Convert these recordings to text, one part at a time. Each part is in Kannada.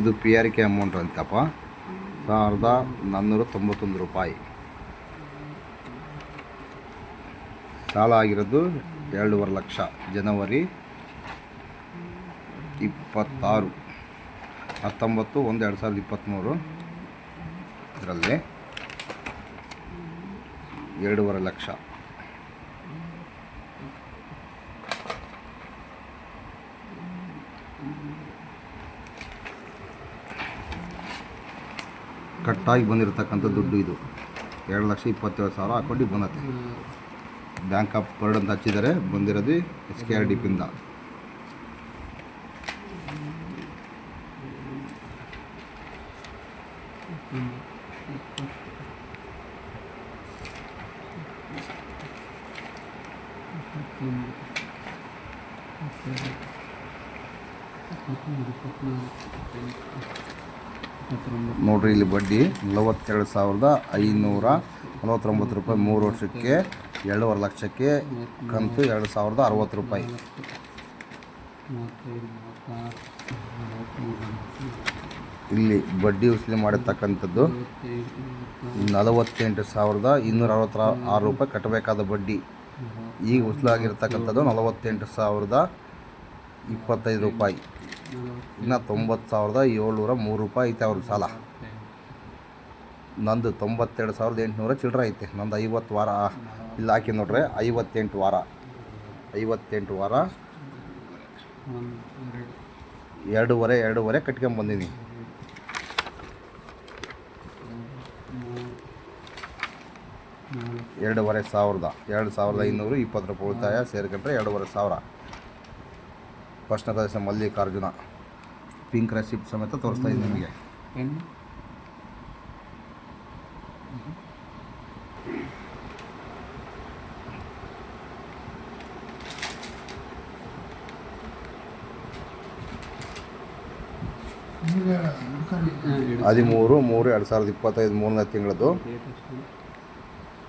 ಇದು ಪಿ ಆರ್ ಕೆ ಅಮೌಂಟ್ ಅಂತಪ್ಪ. ಸಾವಿರದ ನಾನ್ನೂರ ತೊಂಬತ್ತೊಂದು ರೂಪಾಯಿ. ಸಾಲ ಆಗಿರೋದು ಎರಡೂವರೆ ಲಕ್ಷ, ಜನವರಿ ಇಪ್ಪತ್ತಾರು. ಹತ್ತೊಂಬತ್ತು ಒಂದು ಎರಡು ಸಾವಿರದ ಇಪ್ಪತ್ತ್ಮೂರು ಇದರಲ್ಲಿ ಎರಡೂವರೆ ಲಕ್ಷ. ಕಟ್ಟಾಗಿ ಬಂದಿರತಕ್ಕಂಥ ದುಡ್ಡು ಇದು. ಎರಡು ಲಕ್ಷ ಇಪ್ಪತ್ತೇಳು ಸಾವಿರ ಅಕೌಂಟಿಗೆ ಬಂದತ್ತೆ ಬ್ಯಾಂಕ್ ಆಫ್ ಬರೋಡ್ ಅಂತ ಹಚ್ಚಿದ್ದಾರೆ. ಬಂದಿರೋದು ಎಸ್ ಕೆ ಆರ್ ಡಿ ಪಿಂದ ನೋಡ್ರಿ ಇಲ್ಲಿ ಬಡ್ಡಿ ನಲವತ್ತೆರಡು ಸಾವಿರದ ಐನೂರ ನಲವತ್ತೊಂಬತ್ತು ರೂಪಾಯಿ ಮೂರು ವರ್ಷಕ್ಕೆ ಎರಡೂವರೆ ಲಕ್ಷಕ್ಕೆ ಕಂತು ಎರಡು ಸಾವಿರದ ಅರವತ್ತು ರೂಪಾಯಿ. ಇಲ್ಲಿ ಬಡ್ಡಿ ವಸೂಲಿ ಮಾಡಿರ್ತಕ್ಕಂಥದ್ದು ನಲವತ್ತೆಂಟು ಸಾವಿರದ ಇನ್ನೂರ ಅರವತ್ತ ಆರು ರೂಪಾಯಿ ಕಟ್ಟಬೇಕಾದ ಬಡ್ಡಿ. ಈಗ ವಸೂಲಾಗಿರ್ತಕ್ಕಂಥದ್ದು ನಲವತ್ತೆಂಟು ಸಾವಿರದ ಇಪ್ಪತ್ತೈದು ರೂಪಾಯಿ. ಇನ್ನು ತೊಂಬತ್ತು ಸಾವಿರದ ಏಳ್ನೂರ ಮೂರು ರೂಪಾಯಿ ಐತೆ ಅವ್ರ ಸಾಲ. ನಂದು ತೊಂಬತ್ತೆರಡು ಸಾವಿರದ ಎಂಟುನೂರ ಚಿಲ್ಲರೆ ಐತೆ. ನಂದು ಐವತ್ತು ವಾರ. ಇಲ್ಲಿ, ಹಾಕಿ ನೋಡ್ರೆ. ಐವತ್ತೆಂಟು ವಾರ. ಐವತ್ತೆಂಟು ವಾರ. ಎರಡೂವರೆ ಎರಡೂವರೆ ಕಟ್ಕೊಂಬಂದೀನಿ ಎರಡೂವರೆ ಸಾವಿರದ. ಎರಡು ಸಾವಿರದ ಐನೂರು ಇಪ್ಪತ್ತು ರೂಪಾಯಿ ಉಳಿತಾಯ. ಸೇರ್ಕೊಂಡ್ರೆ ಎರಡೂವರೆ ಸಾವಿರ. ಫಸ್ಟ್ನೇ ಪ್ರದೇಶ ಮಲ್ಲಿಕಾರ್ಜುನ. ಪಿಂಕ್ ರೆಸಿಪ್ಟ್ ಸಮೇತ ತೋರಿಸ್ತಾ ಇದ್ದೀನಿ ನಿಮಗೆ. ಹದಿಮೂರು ಮೂರು ಎರಡು ಸಾವಿರದ ಇಪ್ಪತ್ತೈದು ಮೂರನೇ ತಿಂಗಳದು ಡೇಟ್ ಎಷ್ಟು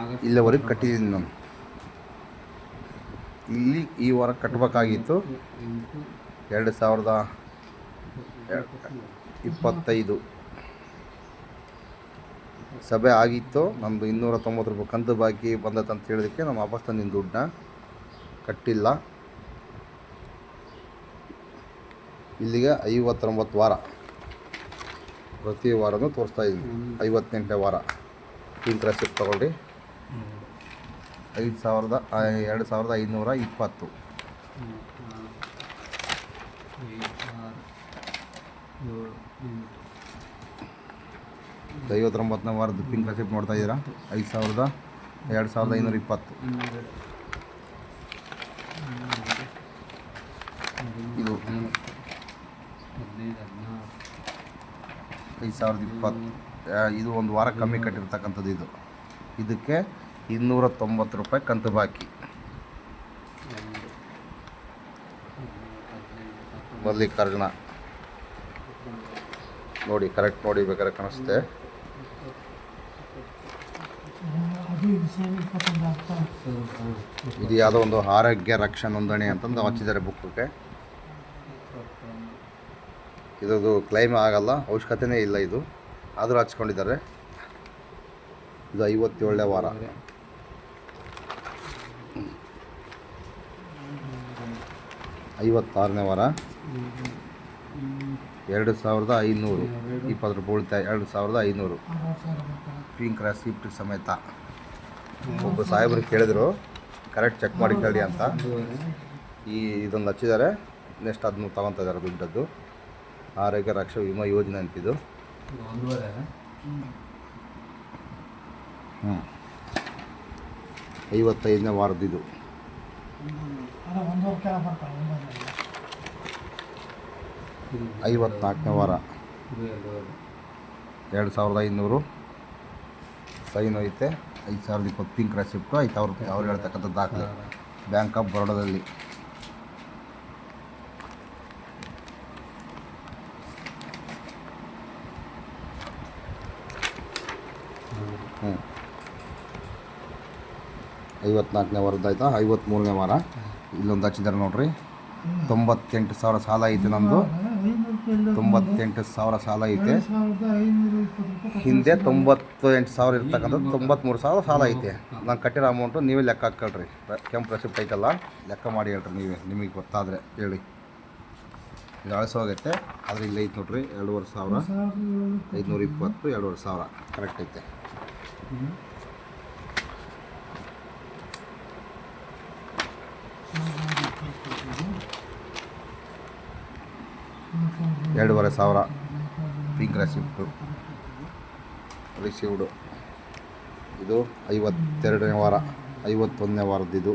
ಆಗಸ್ಟ್ ಇಲ್ಲಿವರೆಗೆ ಕಟ್ಟಿದ್ದೀನಿ ನಾನು. ಇಲ್ಲಿ ಈ ವಾರ ಕಟ್ಟಬೇಕಾಗಿತ್ತು ಎರಡು ಸಾವಿರದ ಇಪ್ಪತ್ತೈದು. ಸಭೆ ಆಗಿತ್ತು. ನಮ್ಮದು ಇನ್ನೂರ ತೊಂಬತ್ತು ರೂಪಾಯಿ ಕಂತು ಬಾಕಿ ಬಂದತ್ತೆ ಅಂತ ಹೇಳಿದಕ್ಕೆ ನಮ್ಮ ವಾಪಸ್ ತಂದಿನ ದುಡ್ಡನ್ನ ಕಟ್ಟಿಲ್ಲ. ಇಲ್ಲಿಗೆ ಐವತ್ತೊಂಬತ್ತು ವಾರ. ಪ್ರತಿ ವಾರನೂ ತೋರಿಸ್ತಾ ಇದ್ದೀನಿ. ಐವತ್ತೆಂಟನೇ ವಾರ. ಇಂಟ್ರೆಸ್ಟ್ ತಗೊಳ್ಳಿ. ಐದು ಸಾವಿರದ ಎರಡು ಸಾವಿರದ ಐನೂರ ಇಪ್ಪತ್ತು. ಐವತ್ತೊಂಬತ್ತನೇ ವಾರದ ಪಿಂಕ್ ರೆಸಿಪ್ಟ್ ನೋಡ್ತಾ ಇದ್ದೀರಾ? ಐದು ಸಾವಿರದ, ಎರಡು ಸಾವಿರದ ಐನೂರ ಇಪ್ಪತ್ತು. ಇದು ಐದು ಸಾವಿರದ ಇಪ್ಪತ್ತು ಇದು ಒಂದು ವಾರ ಕಮ್ಮಿ ಕಟ್ಟಿರ್ತಕ್ಕಂಥದ್ದು ಇದು. ಇದಕ್ಕೆ ಇನ್ನೂರ ತೊಂಬತ್ತು ರೂಪಾಯಿ ಕಂತು ಬಾಕಿ. ಮಲ್ಲಿಕಾರ್ಜುನ. ನೋಡಿ ಕರೆಕ್ಟ್ ನೋಡಿ ಬೇಕಾದ್ರೆ ಕಾಣಿಸುತ್ತೆ. ಇದು ಯಾವುದೋ ಒಂದು ಆರೋಗ್ಯ ರಕ್ಷಾ ನೋಂದಣಿ ಅಂತಂದು ಹಚ್ಚಿದ್ದಾರೆ ಬುಕ್ಗೆ ಇದು ಕ್ಲೈಮ್ ಆಗಲ್ಲ, ಅವಶ್ಯಕತೆನೇ ಇಲ್ಲ ಇದು. ಆದರೂ ಹಚ್ಕೊಂಡಿದ್ದಾರೆ. ಇದು ಐವತ್ತೇಳನೇ ವಾರ. ಐವತ್ತಾರನೇ ವಾರ. ಎರಡು ಸಾವಿರದ ಐನೂರು. ಇಪ್ಪತ್ತು ರೂಪಾಯಿ ಉಳಿತಾಯ ಎರಡು ಸಾವಿರದ ಐನೂರು. ಪಿಂಕ್ ರೆಸಿಪ್ಟ್ ಸಮೇತ. ಒಬ್ಬ ಸಾಹೇಬರು ಕೇಳಿದ್ರು ಕರೆಕ್ಟ್ ಚೆಕ್ ಮಾಡಿ ಕೇಳಿ ಅಂತ. ಈ ಇದೊಂದು ಹಚ್ಚಿದ್ದಾರೆ. ನೆಕ್ಸ್ಟ್ ಅದನ್ನು ತಗೊತಾ ಇದ್ದಾರೆ ದುಡ್ಡದ್ದು. ಆರೋಗ್ಯ ರಕ್ಷಾ ವಿಮಾ ಯೋಜನೆ ಐವತ್ನಾಲ್ಕನೇ ವಾರ. ಎರಡು ಸಾವಿರದ ಐನೂರು. ಸೈನ್ ಐತೆ. ಐದು ಸಾವಿರದ ಇಪ್ಪತ್ತು ಪಿಂಕ್ ರೆಸಿಪ್ಟು ಐದು ಸಾವಿರ ರೂಪಾಯಿ ಅವ್ರು ಹೇಳ್ತಕ್ಕಂಥ ದಾಖಲೆ. ಬ್ಯಾಂಕ್ ಆಫ್ ಬರೋಡಾದಲ್ಲಿ. ಹ್ಞೂ ಐವತ್ನಾಲ್ಕನೇ ವಾರದ ಆಯಿತಾ? ಐವತ್ತ್ಮೂರನೇ ವಾರ. ಇಲ್ಲೊಂದು ಹಚ್ಚಿದ್ದಾರೆ ನೋಡ್ರಿ. ತೊಂಬತ್ತೆಂಟು ಸಾವಿರ ಸಾಲ ಐತೆ ನಮ್ಮದು ತೊಂಬತ್ತೆಂಟು ಸಾವಿರ ಸಾಲ ಐತೆ. ಹಿಂದೆ ತೊಂಬತ್ತು ಎಂಟು ಸಾವಿರ ಇರ್ತಕ್ಕಂಥದ್ದು ತೊಂಬತ್ತ್ಮೂರು ಸಾವಿರ ಸಾಲ ಐತೆ. ನಾನು ಕಟ್ಟಿರೋ ಅಮೌಂಟು ನೀವೇ ಲೆಕ್ಕ ಹಾಕ್ಕೊಳ್ರಿ. ಕೆಂಪು ರೆಸಿಪ್ಟ್ ಐತಲ್ಲ, ಲೆಕ್ಕ ಮಾಡಿ ಹೇಳ್ರಿ ನೀವೇ. ನಿಮಗೆ ಗೊತ್ತಾದರೆ ಹೇಳಿ. ಅಳಿಸೋಗೈತೆ ಆದರೆ ಇಲ್ಲಿ ಐತೆ ನೋಡ್ರಿ, ಎರಡೂವರೆ ಸಾವಿರ. ಐದುನೂರ ಇಪ್ಪತ್ತು, ಎರಡೂವರೆ ಸಾವಿರ. ಕರೆಕ್ಟ್ ಐತೆ. ಎರಡೂವರೆ ಸಾವಿರ ಪಿಂಕ್ ರೆಸಿಪ್ಟು ರಿಸೀವ್ಡು. ಇದು ಐವತ್ತೆರಡನೇ ವಾರ ಐವತ್ತೊಂದನೇ ವಾರದ್ದಿದು.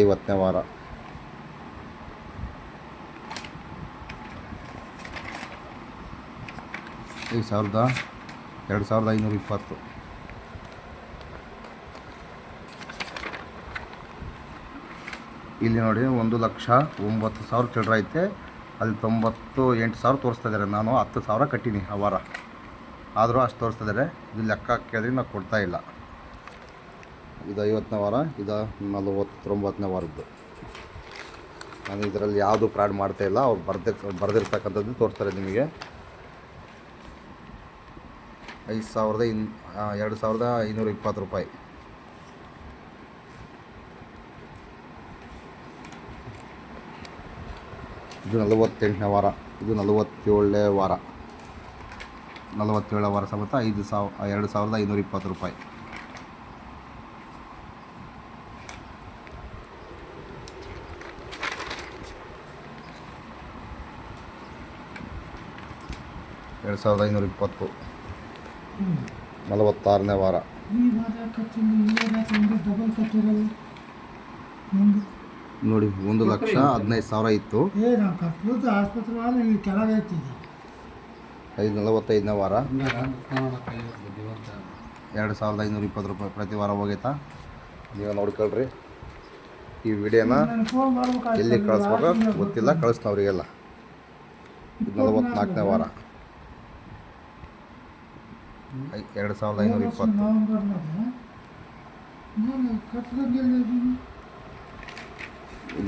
ಐವತ್ತನೇ ವಾರ. ಈ ಸಾವಿರದ ಎರಡು ಸಾವಿರದ ಐನೂರ ಇಪ್ಪತ್ತು. ಇಲ್ಲಿ ನೋಡಿ, ಒಂದು ಲಕ್ಷ ಒಂಬತ್ತು ಸಾವಿರ ಚಿಲ್ಲರೆ ಐತೆ. ಅಲ್ಲಿ ತೊಂಬತ್ತು ಎಂಟು ಸಾವಿರ ತೋರಿಸ್ತಾ ಇದ್ದಾರೆ. ನಾನು ಹತ್ತು ಸಾವಿರ ಕಟ್ಟೀನಿ ಆ ವಾರ. ಆದರೂ ಅಷ್ಟು ತೋರಿಸ್ತಾ ಇದ್ದಾರೆ. ಇದು ಲೆಕ್ಕ ಕೇಳಿದ್ರೆ ನಾವು ಕೊಡ್ತಾ ಇಲ್ಲ. ಇದು ಐವತ್ತನೇ ವಾರ, ಇದು ನಲವತ್ತೊಂಬತ್ತನೇ ವಾರದ್ದು. ನಾನು ಇದರಲ್ಲಿ ಯಾವುದು ಫ್ರಾಡ್ ಮಾಡ್ತಾ ಇಲ್ಲ. ಅವ್ರು ಬರ್ದಿರ್ ಬರೆದಿರ್ತಕ್ಕಂಥದ್ದು ತೋರಿಸ್ತಾರೆ ನಿಮಗೆ. ಐದು ಸಾವಿರದ ಇನ್ ಎರಡು ಸಾವಿರದ ಐನೂರ ಇಪ್ಪತ್ತು ರೂಪಾಯಿ. ಇದು ನಲವತ್ತೆಂಟನೇ ವಾರ. ಇದು ನಲವತ್ತೇಳನೇ ವಾರ. ನಲವತ್ತೇಳನೇ ವಾರ ಸಮೇತ ಐದು ಸಾವಿರ ಎರಡು ಸಾವಿರದ ಐನೂರ ಇಪ್ಪತ್ತು ರೂಪಾಯಿ. ಎರಡು ಸಾವಿರದ ಐನೂರ ಇಪ್ಪತ್ತು. ನಲವತ್ತಾರನೇ ವಾರ. ನೋಡಿ ಒಂದು ಲಕ್ಷ ಹದಿನೈದು ಸಾವಿರ ಇತ್ತು. ಐದು ನಲವತ್ತೈದನೇ ವಾರ. ಎರಡು ಸಾವಿರದ ಐನೂರ ಇಪ್ಪತ್ತು ರೂಪಾಯಿ ಪ್ರತಿ ವಾರ ಹೋಗೈತಾ? ನೀವು ನೋಡ್ಕೊಳ್ರಿ. ಈ ವಿಡಿಯೋನ ಎಲ್ಲಿ ಕಳಿಸ್ಬೇಕು ಗೊತ್ತಿಲ್ಲ ಕಳಿಸ್ತಾವ್ರಿಗೆಲ್ಲ ನಲವತ್ತ್ನಾಲ್ಕನೇ ನಲವತ್ನಾಲ್ಕನೇ ವಾರ. ಎರಡು ಸಾವಿರದ ಐನೂರ ಇಪ್ಪತ್ತು.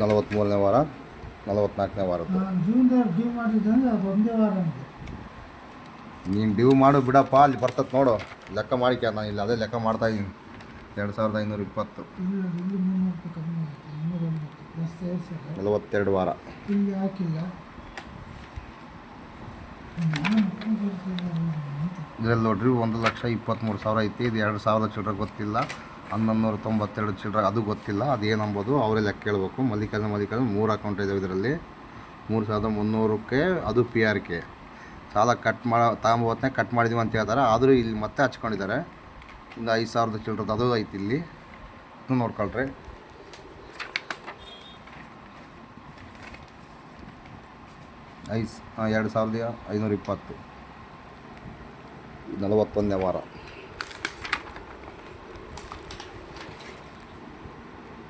ನಲವತ್ತ್ಮೂರನೇ ವಾರ ನಲವತ್ನಾಲ್ಕನೇ ವಾರದ್ದು ನಾನು ಜೂನ್ದಾಗ ಡ್ಯೂ ಮಾಡಿದ್ದಂದ್ರೆ ವಾರ ನೀನು ಡ್ಯೂ ಮಾಡು ಬಿಡಪ್ಪ ಅಲ್ಲಿ ಬರ್ತದೆ ನೋಡು. ಲೆಕ್ಕ ಮಾಡಿಕ ನಾನು ಇಲ್ಲಿ ಅದೇ ಲೆಕ್ಕ ಮಾಡ್ತಾ ಇದ್ದೀನಿ. ಎರಡು ಸಾವಿರದ ಐನೂರ ಇಪ್ಪತ್ತು. ನಲವತ್ತೆರಡು ವಾರ. ಹಾಕಿಲ್ಲ. ಇದರಲ್ಲಿ ನೋಡ್ರಿ, ಒಂದು ಲಕ್ಷ ಇಪ್ಪತ್ತ್ಮೂರು ಸಾವಿರ ಐತಿ. ಇದು ಎರಡು ಸಾವಿರದ ಚಿಲ್ಲರೆ ಗೊತ್ತಿಲ್ಲ. ಹನ್ನೊಂದು ನೂರ ತೊಂಬತ್ತೆರಡು ಚಿಲ್ಲರೆ ಅದು ಗೊತ್ತಿಲ್ಲ. ಅದೇನು ಅಂಬೋದು ಅವರೇ ಲೆಕ್ಕ ಕೇಳಬೇಕು. ಮಲ್ಲಿಕಾರ್ಜುನ ಮಲ್ಲಿಕಾರ್ಜುನ ಮೂರು ಅಕೌಂಟ್ ಇದಾವೆ ಇದರಲ್ಲಿ. ಮೂರು ಸಾವಿರದ ಮುನ್ನೂರಕ್ಕೆ ಅದು ಪಿ ಆರ್ ಕೆ ಸಾಲ ಕಟ್ ಮಾಡೋ ತಗೊಂಬೋತ್ನೇ ಕಟ್ ಮಾಡಿದೀವಿ ಅಂತ ಹೇಳ್ತಾರೆ. ಆದರೂ ಇಲ್ಲಿ ಮತ್ತೆ ಹಚ್ಕೊಂಡಿದ್ದಾರೆ. ಒಂದು ಐದು ಸಾವಿರದ ಚಿಲ್ಡ್ರದ್ದು ಅದು ಐತಿ ಇಲ್ಲಿ. ನೋಡ್ಕೊಳ್ರಿ. ಐದು ಎರಡು ಸಾವಿರದ ಐನೂರ ಇಪ್ಪತ್ತು. ನಲವತ್ತೊಂದನೇ ವಾರ.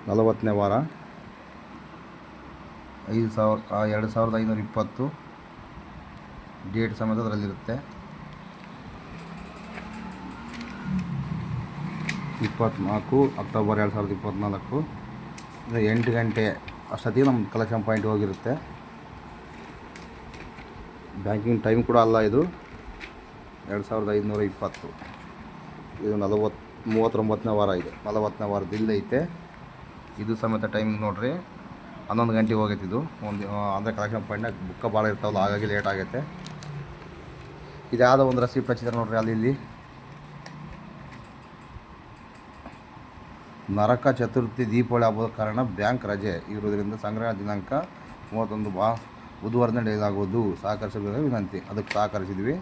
ನಲವತ್ತನೇ ವಾರ. ಐದು ಸಾವಿರ ಎರಡು ಸಾವಿರದ ಐನೂರ ಇಪ್ಪತ್ತು. ಡೇಟ್ ಸಮೇತ ಅದರಲ್ಲಿರುತ್ತೆ. ಇಪ್ಪತ್ತ್ನಾಲ್ಕು ಅಕ್ಟೋಬರ್ ಎರಡು ಸಾವಿರದ ಇಪ್ಪತ್ತ್ನಾಲ್ಕು. ಎಂಟು ಗಂಟೆ ಅಷ್ಟೊತ್ತಿಗೆ ನಮ್ಮ ಕಲೆಕ್ಷನ್ ಪಾಯಿಂಟ್ ಹೋಗಿರುತ್ತೆ. ಬ್ಯಾಂಕಿಂಗ್ ಟೈಮ್ ಕೂಡ ಅಲ್ಲ ಇದು. ಎರಡು ಸಾವಿರದ ಐದುನೂರ ಇಪ್ಪತ್ತು. ಇದು ನಲವತ್ತು, ಮೂವತ್ತೊಂಬತ್ತನೇ ವಾರ ಇದೆ. ನಲವತ್ತನೇ ವಾರದ ಐತೆ. ಇದು ಸಮೇತ ಟೈಮಿಂಗ್ ನೋಡ್ರಿ. ಹನ್ನೊಂದು ಗಂಟೆಗೆ ಹೋಗೈತೆ ಇದು ಒಂದು ಅಂದರೆ ಕಲೆಕ್ಷನ್ ಪಾಯಿಂಟ್ನಾಗ ಬುಕ್ಕ ಭಾಳ ಇರ್ತಾವಲ್ಲ, ಹಾಗಾಗಿ ಲೇಟ್ ಆಗೈತೆ. ಇದು ಒಂದು ರಸೀಪ್ ಹಚ್ಚಿದ್ರೆ ನೋಡ್ರಿ ಅಲ್ಲಿ ಇಲ್ಲಿ. ನರಕ ಚತುರ್ಥಿ ದೀಪಾವಳಿ ಹಬ್ಬದ ಕಾರಣ ಬ್ಯಾಂಕ್ ರಜೆ ಇರುವುದರಿಂದ ಸಂಗ್ರಹ ದಿನಾಂಕ ಮೂವತ್ತೊಂದು ಬಾ, ಬುಧವಾರದಿಂದ ಇದಾಗೋದು ಸಹಕರಿಸಬೇಕು ವಿನಂತಿ. ಅದಕ್ಕೆ ಸಹಕರಿಸಿದ್ವಿ.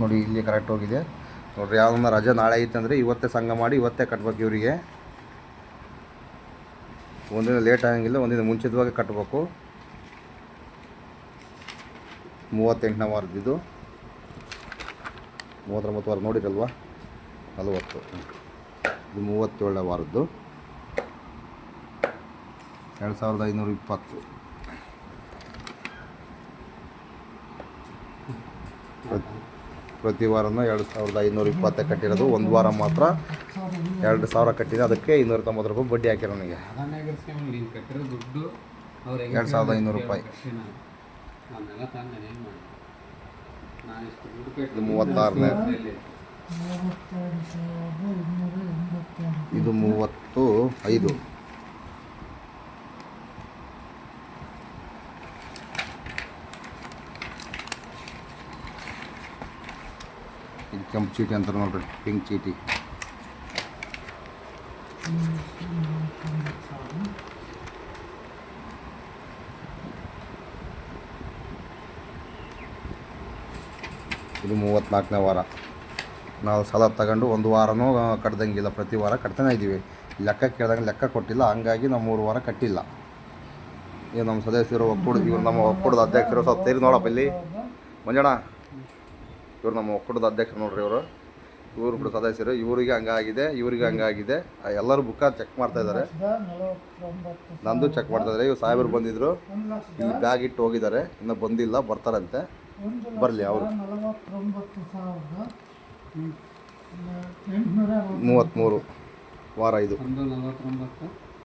ನೋಡಿ ಇಲ್ಲಿ ಕರೆಕ್ಟ್ ಹೋಗಿದೆ. ನೋಡ್ರಿ, ಯಾವ್ದನ್ನ ರಜೆ ನಾಳೆ ಐತೆ ಅಂದರೆ ಇವತ್ತೇ ಸಂಘ ಮಾಡಿ ಇವತ್ತೇ ಕಟ್ಬೇಕು ಇವರಿಗೆ. ಒಂದಿನ ಲೇಟ್ ಆಗಂಗಿಲ್ಲ, ಒಂದಿನ ಮುಂಚಿತವಾಗಿ ಕಟ್ಟಬೇಕು ಮೂವತ್ತೆಂಟನೇ ವಾರದ್ದು ಮೂವತ್ತೊಂಬತ್ತು ವಾರ ನೋಡಿರಲ್ವಾ? ನಲವತ್ತು. ಇದು ಮೂವತ್ತೇಳನೇ ವಾರದ್ದು. ಎರಡು ಸಾವಿರದ ಐನೂರ ಇಪ್ಪತ್ತು ಪ್ರತಿ- ಪ್ರತಿ ವಾರನೂ ಎರಡು ಸಾವಿರದ ಐನೂರ ಇಪ್ಪತ್ತೇ ಕಟ್ಟಿರೋದು ಒಂದು ವಾರ ಮಾತ್ರ ಎರಡು ಸಾವಿರ ಕಟ್ಟಿದೆ ಅದಕ್ಕೆ ಇನ್ನೂರ ತೊಂಬತ್ತು ರೂಪಾಯಿ ಬಡ್ಡಿ ಹಾಕಿರೋ ನನಗೆ ಎರಡು ಸಾವಿರದ ಐನೂರು ರೂಪಾಯಿ. ಮೂವತ್ತಾರನೇ. ಇದು ಮೂವತ್ತು ಐದು ಇದು ಕೆಂಪು ಚೀಟಿ ಅಂತಾರೆ ನೋಡ್ರಿ ಪಿಂಕ್ ಚೀಟಿ. ಇದು ಮೂವತ್ತ್ನಾಲ್ಕನೇ ವಾರ. ನಾವು ಸಾಲ ತಗೊಂಡು ಒಂದು ವಾರನೂ ಕಟ್ದಂಗಿಲ್ಲ. ಪ್ರತಿ ವಾರ ಕಟ್ತಾನೆ ಇದ್ದೀವಿ. ಲೆಕ್ಕ ಕೇಳ್ದಂಗೆ ಲೆಕ್ಕ ಕೊಟ್ಟಿಲ್ಲ, ಹಂಗಾಗಿ ನಾವು ಮೂರು ವಾರ ಕಟ್ಟಿಲ್ಲ. ಈಗ ನಮ್ಮ ಸದಸ್ಯರು ಒಕ್ಕೂಡ ಇವ್ರು ನಮ್ಮ ಒಕ್ಕೂಟದ ಅಧ್ಯಕ್ಷರು ಸ್ವಲ್ಪ ಸೇರಿ ನೋಡಪ್ಪ ಇಲ್ಲಿ. ಮಂಜಣ್ಣ ಇವ್ರು ನಮ್ಮ ಒಕ್ಕೂಟದ ಅಧ್ಯಕ್ಷರು ನೋಡ್ರಿ ಇವರು. ಇವರು ಕೂಡ ಸದಸ್ಯರು. ಇವರಿಗೆ ಹಂಗಾಗಿದೆ ಇವರಿಗೆ ಹಂಗಾಗಿದೆ. ಎಲ್ಲರೂ ಬುಕ್ಕ ಚೆಕ್ ಮಾಡ್ತಾ ಇದ್ದಾರೆ. ನಂದು ಚೆಕ್ ಮಾಡ್ತಾ ಇದ್ದಾರೆ. ಇವ್ರು ಸಾಹೇಬರು ಬಂದಿದ್ರು. ಇಲ್ಲಿ ಬ್ಯಾಗ್ ಇಟ್ಟು ಹೋಗಿದ್ದಾರೆ. ಇನ್ನೂ ಬಂದಿಲ್ಲ, ಬರ್ತಾರಂತೆ. ಬರಲಿ ಅವರು. ಮೂವತ್ತ್ಮೂರು, ವಾರ ಇದು